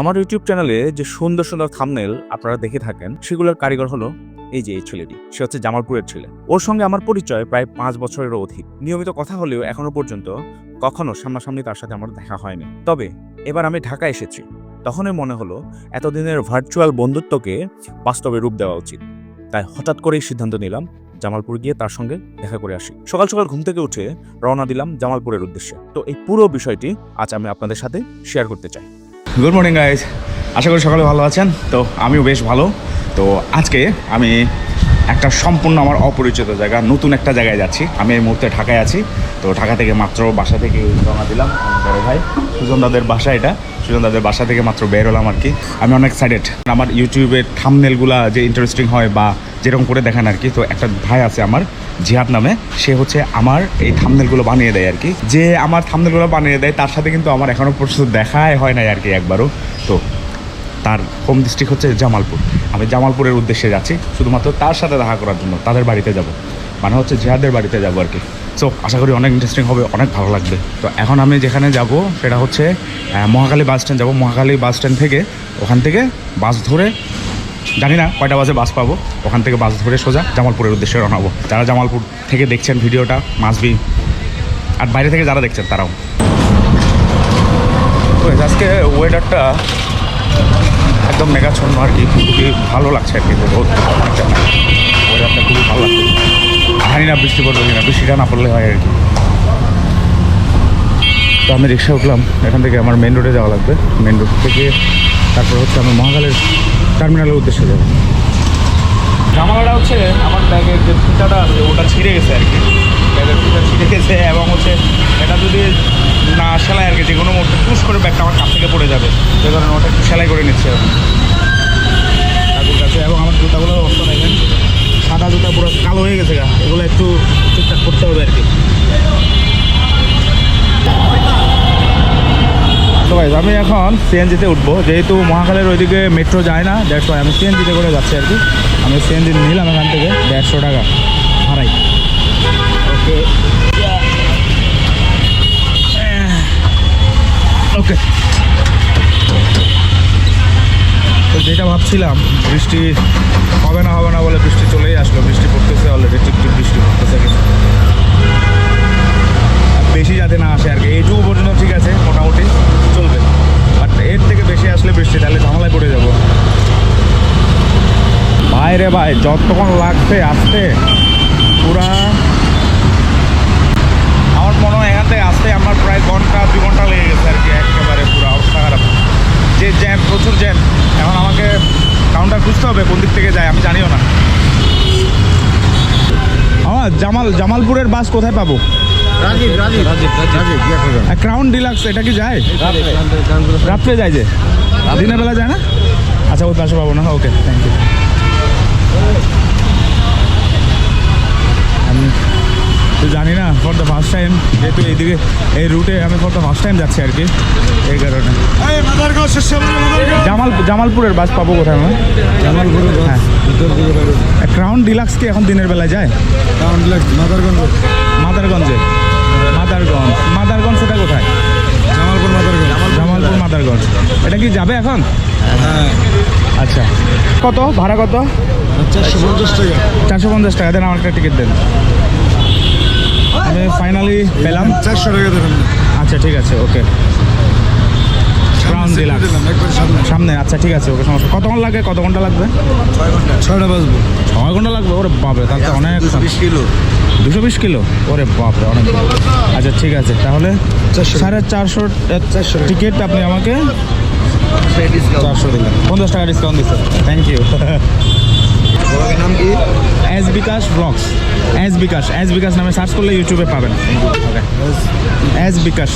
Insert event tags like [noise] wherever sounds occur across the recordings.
আমার ইউটিউব চ্যানেলে যে সুন্দর সুন্দর থামনেল আপনারা দেখে থাকেন, সেগুলোর কারিগর হলো এই যে এই ছেলেটি। সে হচ্ছে জামালপুরের ছেলে। ওর সঙ্গে আমার পরিচয় প্রায় পাঁচ বছরেরও অধিক। নিয়মিত কথা হলেও এখনও পর্যন্ত কখনো সামনাসামনি তার সাথে আমার দেখা হয়নি। তবে এবার আমি ঢাকা এসেছি। তখনই মনে হলো এতদিনের ভার্চুয়াল বন্ধুত্বকে বাস্তবে রূপ দেওয়া উচিত। তাই হঠাৎ করেই সিদ্ধান্ত নিলাম জামালপুর গিয়ে তার সঙ্গে দেখা করে আসি। সকাল সকাল ঘুম থেকে উঠে রওনা দিলাম জামালপুরের উদ্দেশ্যে। তো এই পুরো বিষয়টি আজ আমি আপনাদের সাথে শেয়ার করতে চাই। গুড মর্নিং গাইজ আশা করি সকালে ভালো আছেন। তো আমিও বেশ ভালো। তো আজকে আমি একটা সম্পূর্ণ আমার অপরিচিত জায়গা, নতুন একটা জায়গায় যাচ্ছি। আমি এই মুহূর্তে ঢাকায় আছি। তো ঢাকা থেকে মাত্র বাসা থেকে রওনা দিলাম বড় ভাই। সুজন দাদের বাসা এটা। সুজন দাদের বাসা থেকে মাত্র বের হলাম আর কি। আমি অনেক এক্সাইটেড আমার ইউটিউবের থামনেলগুলা যে ইন্টারেস্টিং হয় বা যেরকম করে দেখেন আর কি, তো একটা ভাই আছে আমার, জিহাদ নামে, সে হচ্ছে আমার এই থামনেলগুলো বানিয়ে দেয় আর কি। যে আমার থামনেলগুলো বানিয়ে দেয়, তার সাথে কিন্তু আমার এখনও পর্যন্ত দেখাই হয় নাই আর কি একবারও। তো তার হোম ডিস্ট্রিক্ট হচ্ছে জামালপুর। আমি জামালপুরের উদ্দেশ্যে যাচ্ছি, শুধুমাত্র তার সাথে দেখা করার জন্য, তাদের বাড়িতে যাব। মানে হচ্ছে জিহাদের বাড়িতে যাব আর কি। সো আশা করি অনেক ইন্টারেস্টিং হবে, অনেক ভালো লাগবে। তো এখন আমি যেখানে যাব, সেটা হচ্ছে মহাকালী বাস স্ট্যান্ড যাব। মহাখালী বাস স্ট্যান্ড থেকে, ওখান থেকে বাস ধরে জানি না কয়টা বাজে বাস পাবো। ওখান থেকে বাস ধরে সোজা জামালপুরের উদ্দেশ্যে রওনা হব। যারা জামালপুর থেকে দেখছেন ভিডিওটা, মাসবি, আর বাইরে থেকে যারা দেখছেন তারাও। আজকে ওয়েদারটা একদম মেঘাচ্ছন্ন আর কি, খুবই ভালো লাগছে আর কি ওয়েদারটা খুবই ভালো লাগছে। জানি না বৃষ্টি পড়বে কিনা, বৃষ্টিটা না পড়লে হয় আর কি। তো আমি রিক্সা উঠলাম, এখান থেকে আমার মেন রোডে যাওয়া লাগবে। মেন রোড থেকে তারপর হচ্ছে আমি মহাকালের টার্মিনালের উদ্দেশ্যে যাব। জামালাটা হচ্ছে আমার ব্যাগের যে ফিতাটা আছে, ওটা ছিঁড়ে গেছে আর কি। ব্যাগের ফিতা ছিঁড়ে গেছে এবং হচ্ছে এটা যদি না সেলাই আর কি, যে কোনো মুহূর্তে পুশ করে ব্যাগটা আমার কাছ থেকে পড়ে যাবে। সেই কারণে ওটা একটু সেলাই করে নিচ্ছে এখন। কাকুর কাছে এবং আমার জুতাগুলোর অবস্থা দেখেন। সাদা জুতা পুরো কালো হয়ে গেছে গা। এগুলো একটু ঠিকঠাক করতে হবে আর কি। তো ভাই আমি এখন সিএনজিতে উঠবো। যেহেতু মহাকালের ওইদিকে মেট্রো যায় না দেড়শো আমি সিএনজিতে করে যাচ্ছি আর কি। আমি সিএনজি নিলাম এখান থেকে দেড়শো টাকা। ভাড়াই। ওকে ওকে তো যেটা ভাবছিলাম বৃষ্টি হবে না হবে না বলে বৃষ্টি চলেই আসলো। বৃষ্টি পড়তেছে অলরেডি টিপ টিপ বৃষ্টি পড়তেছে। কিন্তু বেশি যাতে না আসে আর কি। এইটুকু পর্যন্ত ঠিক আছে, মোটামুটি চলবে। বাট এর থেকে বেশি আসলে বৃষ্টি, তাহলে ঝামেলায় পড়ে যাব। ভাই রে ভাই, যতক্ষণ লাগছে, আসতে। পুরা আমার মনে হয় এখান থেকে আসতে আমার প্রায় ঘণ্টা, দু ঘণ্টা লেগে গেছে আর কি, একেবারে পুরো অবস্থা খারাপ। যে জ্যাম প্রচুর জ্যাম এখন আমাকে কাউন্টার খুঁজতে হবে, কোন দিক থেকে যায়, আমি জানিও না। আমার জামাল জামালপুরের বাস কোথায় পাবো? রাজীব রাজীব রাজীব রাজীব ক্রাউন ডিলাক্স এটা কি যায়? রাত্রে যায় যে? দিনের বেলা যায় না? আচ্ছা ওই পাশে পাবো না। ওকে থ্যাংক ইউ আমি তো জানি না ফর দ্য ফার্স্ট টাইম যেহেতু এইদিকে এই রুটে আমি ফর দ্য ফার্স্ট টাইম যাচ্ছি আর কি এই কারণে। জামাল জামালপুরের বাস পাবো কোথায় আমি জামালপুর হ্যাঁ। ক্রাউন ডিলাক্স কি এখন দিনের বেলায় যায়? Crown deluxe Madarganj. মাদারগঞ্জে। Madarganj. Madarganj সেটা কোথায়? জামালপুর মাদারগঞ্জ। জামালপুর মাদারগঞ্জ। এটা কি যাবে এখন? হ্যাঁ। আচ্ছা। কত? ভাড়া কত? চারশো পঞ্চাশ টাকা। চারশো পঞ্চাশ টাকা। দেন আমার একটা টিকিট দেন। আমি ফাইনালি পেলাম। চারশো টাকা দেবেন। আচ্ছা ঠিক আছে ওকে দিলাম সামনে। আচ্ছা ঠিক আছে ওকে সমস্যা। কতক্ষণ লাগবে? কত ঘণ্টা। লাগবে ছয়টা বাজবো। ছয় ঘণ্টা লাগবে? ওরে বাপরে তাহলে অনেক কিলো। দুশো বিশ কিলো? ওরে বাপরে অনেক আচ্ছা ঠিক আছে তাহলে সাড়ে চারশো চারশো। টিকিট আপনি আমাকে চারশো দিলেন। পঞ্চাশ টাকা ডিসকাউন্ট দিচ্ছে থ্যাংক ইউ নাম কি? S Bikash blogs. S Bikash S Bikash নামে সার্চ করলে ইউটিউবে পাবেন। এস বিকাশ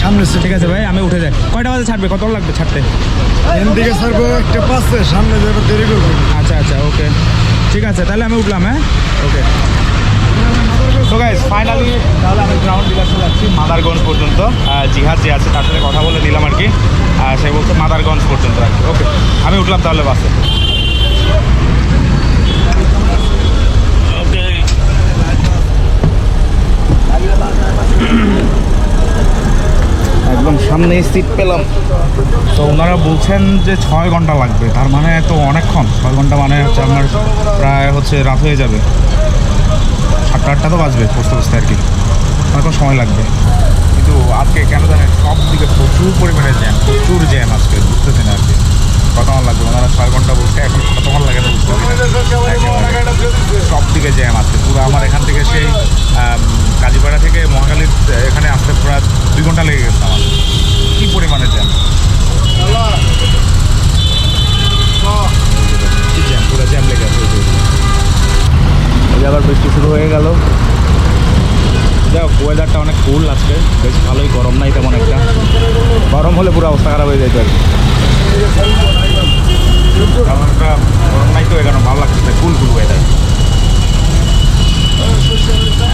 সামনে ঠিক আছে ভাই আমি উঠে যাই। কয়টা বাজে ছাড়বে? কত লাগবে ছাড়তে? এন দিকে ছাড়বো একটা পাশে সামনে যাবে দেরি করব। আচ্ছা আচ্ছা ওকে। ঠিক আছে তাহলে আমি উঠলাম হ্যাঁ? ওকে। তো গাইজ ফাইনালি তাহলে আমি গ্রাউন্ড যাচ্ছি মাদারগঞ্জ পর্যন্ত। জিহাদ যে আছে তার সাথে কথা বলে দিলাম আর কি। আর সে বলছে মাদারগঞ্জ পর্যন্ত আর কি। ওকে আমি উঠলাম তাহলে বাসে। সামনেই সিট পেলাম। তো ওনারা বলছেন যে ছয় ঘণ্টা লাগবে, তার মানে তো অনেকক্ষণ। ছয় ঘণ্টা মানে হচ্ছে আমার প্রায় হচ্ছে রাত হয়ে যাবে। সাতটা আটটা তো বাজবে বসতে বসতে আর কি। অনেকক্ষণ সময় লাগবে। কিন্তু আজকে কেন জানেন সব দিকে প্রচুর পরিমাণে জ্যাম, প্রচুর জ্যাম আজকে, বুঝতেছেন আর কি। কতক্ষণ লাগবে ওনারা ছয় ঘণ্টা বলছে এখন কতক্ষণ লাগে না একেবারে। সব দিকে জ্যাম আছে। পুরো আমার এখান থেকে সেই কাজীপাড়া থেকে মহাকালীর এখানে আসতে প্রায় দুই ঘণ্টা লেগে গেছে আমার। কী পরিমাণে জ্যাম? জ্যাম? পুরো জ্যাম লেগে আছে। আবার বৃষ্টি শুরু হয়ে গেল। যাই ওয়েদারটা অনেক কুল আজকে। বেশ ভালোই গরম, নাই তেমন একটা। গরম হলে পুরো অবস্থা খারাপ হয়ে যেত আর একটা গরম নাই তো এখানে ভালো লাগতেছে কুল কুল ওয়েদার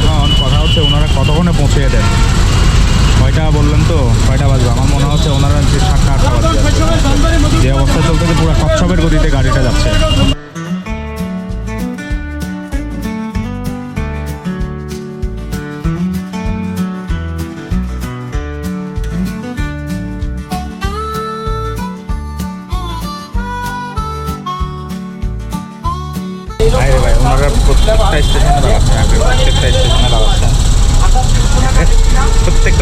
এখন কথা হচ্ছে ওনারা কতক্ষণে পৌঁছে দেন? কয়টা বললেন তো? কয়টা বাজবে? আমার মনে হচ্ছে ওনারা যে সাতটা আটটা বাজবে যে অবস্থা চলতেছে, পুরো কচ্ছপের গতিতে গাড়িটা যাচ্ছে।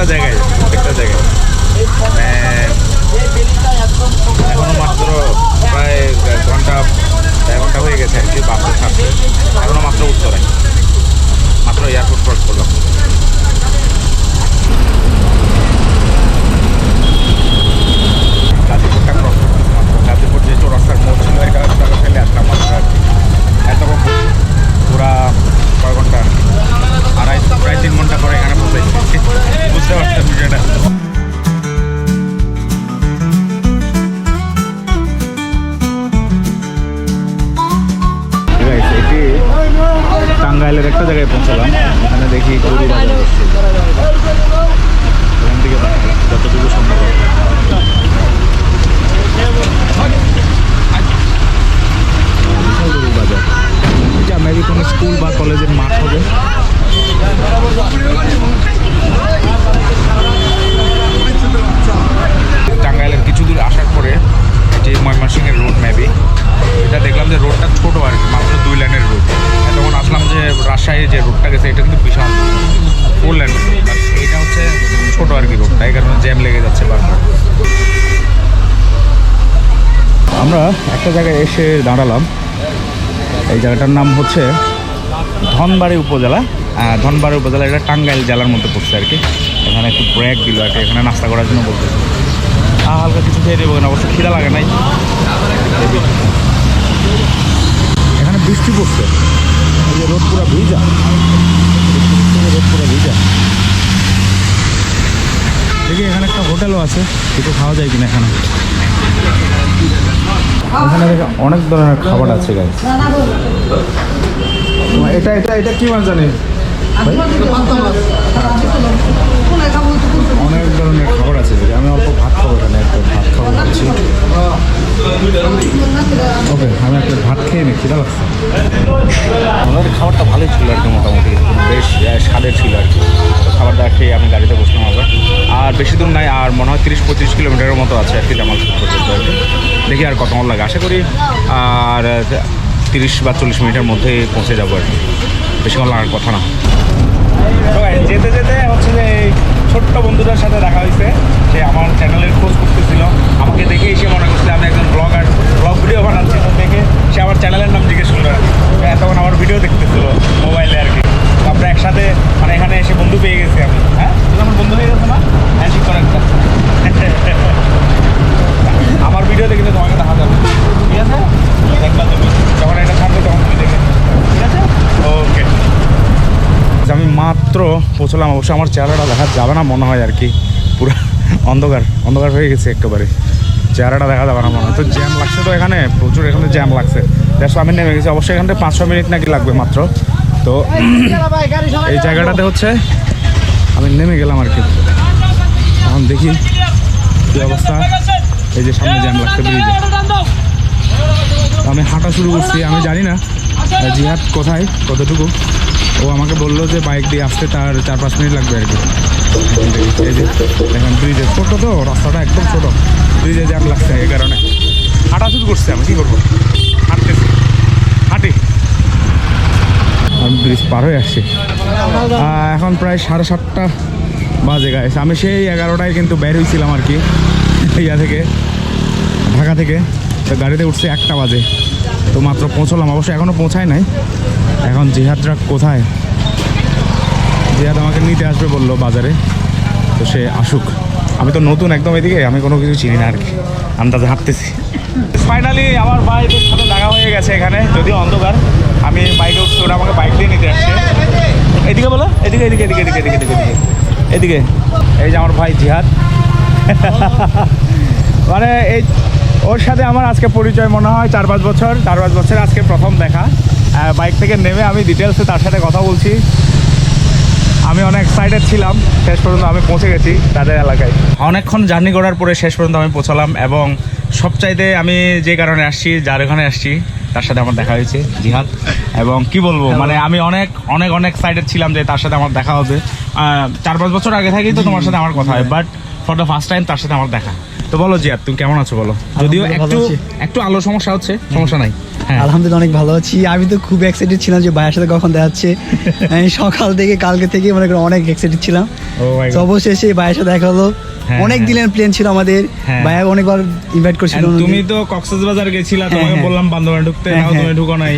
প্রত্যেকটা জায়গায়, একটা জায়গায়। মানে এখনও মাত্র প্রায় ঘণ্টা, দেড় ঘণ্টা হয়ে গেছে আর কি, বাসে ছাড়ছে এখনও মাত্র উত্তরে। মাত্র এয়ারপোর্ট ক্রস করলাম। গাজীপুরটা ক্রস করতেছি মাত্র। গাজীপুর যে চৌরাস্তার যে রাজশাহী যে রোডটা গেছে এটা কিন্তু বিশাল ফোর লাইন এটা হচ্ছে ছোট আর কি রোডটা এই কারণে জ্যাম লেগে যাচ্ছে বারবার। আমরা একটা জায়গায় এসে দাঁড়ালাম। এই জায়গাটার নাম হচ্ছে ধনবাড়ি উপজেলা। ধনবাড়ি উপজেলা এটা টাঙ্গাইল জেলার মধ্যে পড়ছে আর কি। এখানে একটু ব্রেক দিল আর কি এখানে নাস্তা করার জন্য বলতেছে। হালকা কিছু খেয়ে দেবো না অবশ্য খিদা লাগে নাই। এখানে বৃষ্টি পড়ছে। এই যে রোদ পুরো ভিজা। পড়ছে, পুরো দেখি এখানে একটা হোটেলও আছে কিছু খাওয়া যায় কিনা এখানে। এখানে দেখে অনেক ধরনের খাবার আছে গাইস এটা এটা এটা কি মাছ জানি? অনেক ধরনের খাবার আছে আমি অল্প ভাত খাব এখানে একটু ভাত খাব ওকে আমি একটা ভাত খেয়ে নিই খিদা লাগছে ওনাদের খাবারটা ভালোই ছিল আর কি মোটামুটি বেশ স্বাদের ছিল আর কি। তো খাবার দাবার খেয়ে আমি গাড়িতে বসলাম আবার। আর বেশি দূর নাই আর মনে হয় তিরিশ পঁচিশ কিলোমিটারের মতো আছে আর কি জামালপুর পর্যন্ত আর কি। দেখি আর কতক্ষণ লাগে আশা করি আর তিরিশ বা চল্লিশ মিনিটের মধ্যে পৌঁছে যাব আর কি। বেশিক্ষণ লাগার কথা না। যেতে যেতে হচ্ছে যে এই ছোট্ট বন্ধুটার সাথে দেখা হয়েছে। সে আমার চ্যানেলের খোঁজ করতেছিল। আমাকে দেখে এসে মনে করছে আমি একজন ব্লগার ব্লগ ভিডিও বানাচ্ছি। দেখে সে আমার চ্যানেলের নাম জিজ্ঞেস করল তখন আমার ভিডিও দেখতেছিল মোবাইলে আর কি। আমরা একসাথে মানে এখানে এসে বন্ধু পেয়ে গেছি আমি। হ্যাঁ? আমার বন্ধু হয়ে গেছে না হ্যাঁ ঠিক করে একটা আমার ভিডিওতে কিন্তু তোমাকে দেখা যাবে ঠিক আছে দেখবা তুমি যখন এটা ছাড়বে তখন তুমি দেখে নিও। ঠিক আছে ওকে আমি মাত্র পৌঁছলাম অবশ্য আমার চেহারাটা দেখা যাবে না মনে হয় আর কি। পুরো অন্ধকার অন্ধকার হয়ে গেছে একেবারে। চেহারাটা দেখা যাবে না মনে হয়। তো জ্যাম লাগছে তো এখানে, প্রচুর এখানে জ্যাম লাগছে। দেখো আমি নেমে গেছি। অবশ্যই এখান থেকে পাঁচশো মিনিট নাকি লাগবে মাত্র। তো এই জায়গাটাতে হচ্ছে, আমি নেমে গেলাম আর কি। এখন দেখি কী অবস্থা। এই যে সামনে জ্যাম লাগছে ব্রিজে আমি হাঁটা শুরু করছি, আমি জানি না, জিহাদ কোথায়, কতটুকু। ও আমাকে বলল যে বাইক দিয়ে আসতে তার চার পাঁচ মিনিট লাগবে আর কি। এই যে ব্রিজে ছোটো তো, রাস্তাটা একদম ছোটো। ব্রিজে জ্যাম লাগছে এই কারণে। হাঁটা শুরু করছে আমি, কী করব? হাঁটতেছি। হাঁটি। আমি ব্রিজ পার হয়ে আসছি। এখন প্রায় সাড়ে সাতটা বাজে গাইছে আমি সেই এগারোটায় কিন্তু বের হয়েছিলাম আর কি, ইয়া থেকে, ঢাকা থেকে। তো গাড়িতে উঠছে একটা বাজে। তো মাত্র পৌঁছলাম, অবশ্য এখনও পৌঁছায় নাই। এখন জিহাদরা কোথায়? জিহাদ আমাকে নিতে আসবে বলল বাজারে। তো সে আসুক। আমি তো নতুন একদম এদিকে, আমি কোনো কিছু চিনি না আর কি। আন্দাজে হাঁটতেছি। ফাইনালি আমার বাইক সাথে দেখা হয়ে গেছে এখানে, যদিও অন্ধকার। আমি বাইক উঠছি, ওরা আমাকে বাইক দিয়ে নিতে আসছে। এদিকে বলো, এদিকে এদিকে এদিকে এদিকে এদিকে এদিকে এদিকে। এই যে আমার ভাই জিহাদ। [laughs] মানে এই ওর সাথে আমার আজকে পরিচয় মনে হয় চার পাঁচ বছর চার পাঁচ বছর আজকে প্রথম দেখা। বাইক থেকে নেমে আমি ডিটেলসে তার সাথে কথা বলছি। আমি অনেক এক্সাইটেড ছিলাম শেষ পর্যন্ত আমি পৌঁছে গেছি তাদের এলাকায়। অনেকক্ষণ জার্নি করার পরে শেষ পর্যন্ত আমি পৌঁছালাম এবং সবচাইতে আমি যে কারণে আসছি যার ওখানে আসছি তার সাথে আমার দেখা হয়েছে জিহাদ। এবং কি বলব মানে আমি অনেক অনেক অনেক এক্সাইটেড ছিলাম যে তার সাথে আমার দেখা হবে। চার পাঁচ বছর আগে থেকেই তো তোমার সাথে আমার কথা হয় but for the first time তার সাথে আমার দেখা। তো বলো জিয়াদ তুমি কেমন আছো বলো? যদিও একটু একটু আলো সমস্যা হচ্ছে সমস্যা নাই। হ্যাঁ। আলহামদুলিল্লাহ অনেক ভালো আছি। আমি তো খুব এক্সাইটেড ছিলাম যে ভাইয়ের সাথে কখন দেখা [laughs] সকাল থেকে কালকে থেকে মনে অনেক এক্সাইটেড ছিলাম। তো অবশেষে ভাইয়ের সাথে দেখা হলো। হ্যাঁ, অনেক হ্যাঁ। দিনের প্ল্যান ছিল আমাদের। ভাইয়া অনেকবার ইনভাইট করছিল তুমি তো কক্সবাজার গেছিলা তোমাকে। বললাম বান্ধবানে ঢুকতে নাও তুমি। ঢুকো নাই।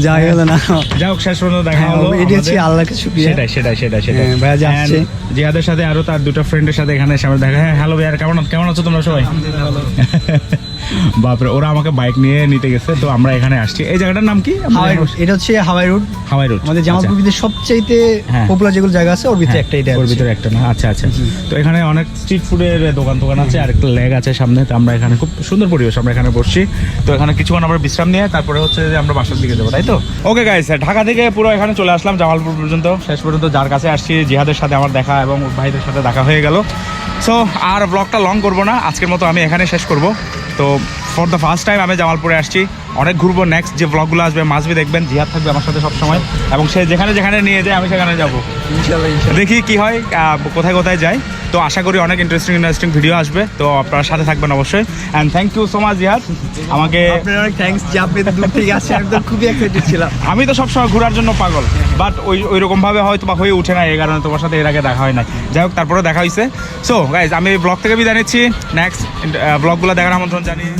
যাই হলো না। হোক শেষ পর্যন্ত দেখা হলো এটি হচ্ছে। আল্লাহকে শুকরিয়া। সেটাই সেটাই সেটাই সেটাই। ভাইয়া যে And আসছে। জিহাদের সাথে আরও তার দুটো ফ্রেন্ডের সাথে এখানে এসে আমার দেখা হ্যাঁ হ্যালো ভাইয়ার কেমন কেমন আছো তোমরা সবাই। বাপরে ওরা আমাকে বাইক নিয়ে নিতে গেছে তো আমরা এখানে আসছি। এই জায়গাটার নাম কি? হাওয়াই রোড এটা হচ্ছে হাওয়াই রোড হাওয়াই রোড আমাদের জামালপুর সবচাইতে হ্যাঁ। পপুলার যেগুলো জায়গা আছে ওর ভিতরে একটা এটা ওর ভিতরে একটা না আচ্ছা আচ্ছা। তো এখানে অনেক স্ট্রিট ফুডের দোকান দোকান আছে আর একটা লেগ আছে সামনে তো আমরা এখানে খুব সুন্দর পরিবেশ আমরা এখানে বসছি। তো এখানে কিছুক্ষণ আমরা বিশ্রাম নিয়ে তারপরে হচ্ছে যে আমরা বাসার দিকে যাব তাই তো? ওকে গাইস ঢাকা থেকে পুরো এখানে চলে আসলাম জামালপুর পর্যন্ত। শেষ পর্যন্ত যার কাছে আসছি জিহাদের সাথে আমার দেখা এবং ভাইদের সাথে দেখা হয়ে গেল। সো আর ব্লগটা লং করব না আজকের মতো আমি এখানে শেষ করব। তো ফর দ্য ফার্স্ট টাইম আমি জামালপুরে আসছি। অনেক ঘুরবো নেক্সট যে ব্লগগুলো আসবে মাসবি দেখবেন জিহাদ থাকবে আমার সাথে সবসময়। এবং সে যেখানে যেখানে নিয়ে যায় আমি সেখানে যাব। দেখি কি হয় কোথায় কোথায় যাই তো আশা করি অনেক ইন্টারেস্টিং ইন্টারেস্টিং ভিডিও আসবে। তো আপনার সাথে থাকবেন অবশ্যই। And thank you so much Jihad আমাকে অনেক যে আপনি দূর থেকে তো খুবই এক্সাইটেড ছিলাম। আমি তো সবসময় ঘোরার জন্য পাগল। বাট ওই ওই রকম ভাবে হয়তো বা হয়ে উঠে না এই কারণে তোমার সাথে এর আগে দেখা হয় না যাই হোক তারপরে দেখা হয়েছে সো গাইজ আমি ব্লগ থেকে বিদায় নিচ্ছি। নেক্সট ব্লগগুলো দেখার আমন্ত্রণ জানিয়ে